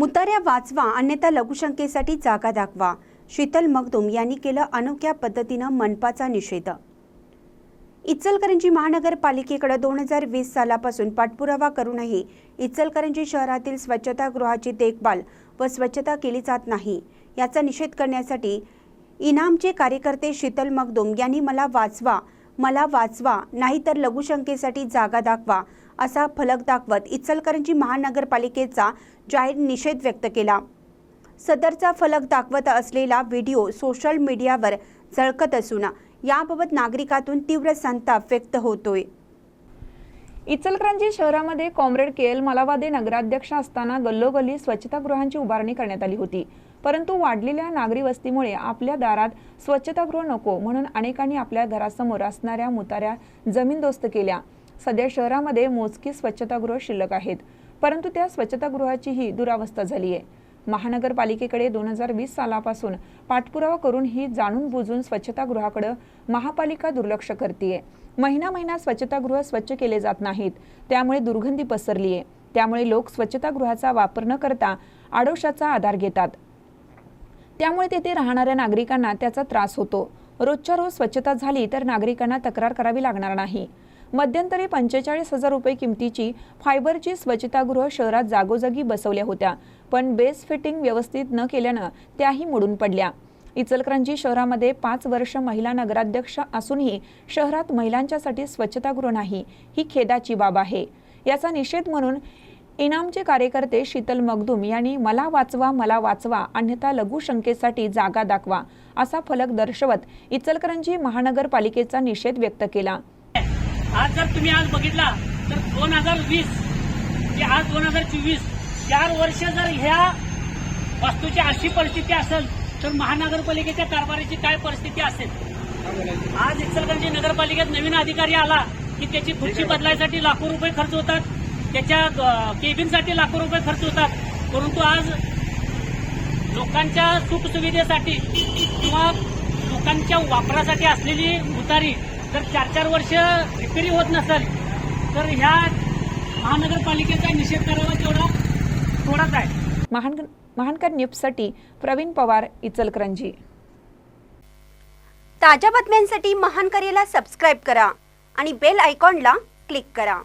मुताऱ्या वाचवा अन्यथा लघुशंकेसाठी जागा दाखवा. शीतल मगदुम यांनी केलं अनोख्या पद्धतीनं मनपाचा निषेध. इचलकरंजी महानगरपालिकेकडे दोन हजार वीस सालापासून पाठपुरावा करूनही इचलकरंजी शहरातील स्वच्छतागृहाची देखभाल व स्वच्छता केली जात नाही. याचा निषेध करण्यासाठी इनामचे कार्यकर्ते शीतल मगदुम यांनी मला वाचवा मला वाचवा नाहीतर लघुशंकेसाठी जागा दाखवा असा फलक दाखवत इचलकरंजी महानगरपालिकेचा जाहीर निषेध व्यक्त केला. सदरचा फलक दाखवत असलेला व्हिडिओ सोशल मीडियावर झळकत असून याबाबत नागरिकातून तीव्र संताप व्यक्त होतोय. इचलकरंजी शहरामध्ये कॉम्रेड के एल मलावादे नगराध्यक्ष असताना गल्लोगल्ली स्वच्छतागृहांची उभारणी करण्यात आली होती. परंतु वाढलेल्या नागरी वस्तीमुळे आपल्या दारात स्वच्छतागृह नको म्हणून अनेकांनी आपल्या घरासमोर असणाऱ्या मुताऱ्या जमीनदोस्त केल्या. सध्या शहरामध्ये मोजकी स्वच्छतागृह शिल्लक आहेत. परंतु त्या स्वच्छतागृहाचीही दुरावस्था झाली आहे महानगरपालिकेकडे दोन हजार वीस सालापासून पाठपुरावा करून ही जाणून बुजून स्वच्छतागृहाकडे महापालिका दुर्लक्ष करते महिना महिना स्वच्छतागृह स्वच्छ केले जात नाहीत. त्यामुळे दुर्गंधी पसरली आहे त्यामुळे लोक स्वच्छतागृहाचा वापर न करता आडोशाचा आधार घेतात. त्यामुळे तेथे राहणाऱ्या नागरिकांना त्याचा त्रास होतो. रोजच्या रोज स्वच्छता झाली तर नागरिकांना तक्रार करावी लागणार नाही. मध्यंतरी पंचेचाळीस हजार रुपये किमतीची फायबरची स्वच्छतागृह शहरात जागोजागी बसवल्या होत्या पण बेस फिटिंग व्यवस्थित न केल्यानं त्याही मोडून पडल्या. इचलकरंजी शहरामध्ये पाच वर्ष महिला नगराध्यक्ष असूनही शहरात महिलांच्यासाठी स्वच्छतागृह नाही ही खेदाची बाब आहे. याचा निषेध म्हणून इनामचे कार्यकर्ते शीतल मगदुम यांनी मला वाचवा मला वाचवा अन्यथा लघुशंकेसाठी जागा दाखवा असा फलक दर्शवत इचलकरंजी महानगरपालिकेचा निषेध व्यक्त केला. आज जर तुम्ही आज बघितला तर दोन हजार वीस ते आज दोन हजार चोवीस चार वर्ष जर ह्या वास्तूची अशी परिस्थिती असेल तर महानगरपालिकेच्या कारभाराची काय परिस्थिती असेल? आज इचलकरंजी नगरपालिकेत नवीन अधिकारी आला की त्याची खुर्ची बदलायसाठी लाखो रुपये खर्च होतात त्याच्या केबिनसाठी लाखो रुपये खर्च होतात. परंतु आज लोकांच्या सुखसुविधेसाठी किंवा लोकांच्या वापरासाठी असलेली उतारी जर चार चार वर्ष रिपेरी होत नसेल तर ह्या महानगरपालिकेचा निषेध करावा तेवढा थोडाच आहे. महान महानकर न्यूजसाठी प्रवीण पवार इचलकरंजी. ताज्या बातम्यांसाठी महान करेला सबस्क्राईब करा आणि बेल आयकॉनला क्लिक करा.